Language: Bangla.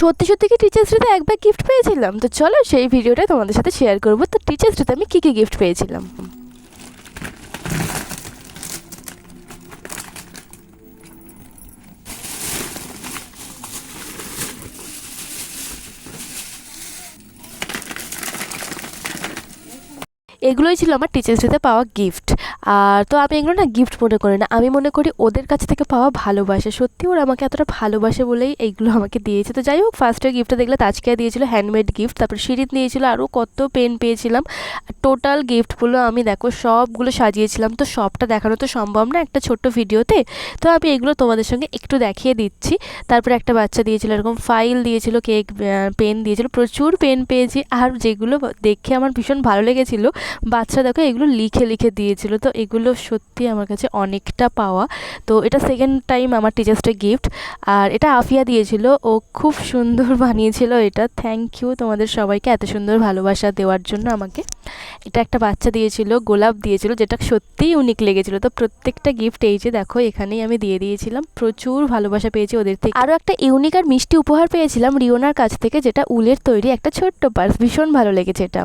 সত্যি সত্যি কি টিচার্স ডেতে এক ব্যাগ গিফট পেয়েছিলাম? তো চলো সেই ভিডিওটা তোমাদের সাথে শেয়ার করব। তো টিচার্স ডেতে আমি কী কী গিফট পেয়েছিলাম? এগুলোই ছিল আমার টিচার্স ডেতে পাওয়া গিফট আর তো আমি এগুলো না গিফট মনে করি না, আমি মনে করি ওদের কাছ থেকে পাওয়া ভালোবাসা। সত্যি ওরা আমাকে এতটা ভালোবাসে বলেই এইগুলো আমাকে দিয়েছে। তো যাই হোক ফার্স্টের গিফটটা দেখলে তাজকে দিয়েছিল হ্যান্ডমেড গিফট তারপর শিরিত দিয়েছিল আরও কত পেন পেয়েছিলাম। টোটাল গিফটগুলো আমি দেখো সবগুলো সাজিয়েছিলাম। তো সবটা দেখানো তো সম্ভব না একটা ছোট্ট ভিডিওতে। তো আমি এগুলো তোমাদের সঙ্গে একটু দেখিয়ে দিচ্ছি। তারপরে একটা বাচ্চা দিয়েছিল, এরকম ফাইল দিয়েছিল কেক পেন দিয়েছিল। প্রচুর পেন পেয়েছি। আর যেগুলো দেখে আমার ভীষণ ভালো লেগেছিলো বাচ্চা দেখো, এগুলো লিখে লিখে দিয়েছিল। তো এগুলো সত্যি আমার কাছে অনেকটা পাওয়া। তো এটা সেকেন্ড টাইম আমার টিচার্স ডে গিফট আর এটা আফিয়া দিয়েছিল। ও খুব সুন্দর বানিয়েছিল এটা। থ্যাংক ইউ তোমাদের সবাইকে এত সুন্দর ভালোবাসা দেওয়ার জন্য আমাকে। এটা একটা বাচ্চা দিয়েছিল, গোলাপ দিয়েছিল, যেটা সত্যিই ইউনিক লেগেছিল। তো প্রত্যেকটা গিফট এই যে দেখো, এখানেই আমি দিয়ে দিয়েছিলাম। প্রচুর ভালোবাসা পেয়েছি ওদের থেকে। আরও একটা ইউনিক আর মিষ্টি উপহার পেয়েছিলাম রিওনার কাছ থেকে, যেটা উলের তৈরি একটা ছোট্ট পার্স ভীষণ ভালো লেগেছে এটা আমার।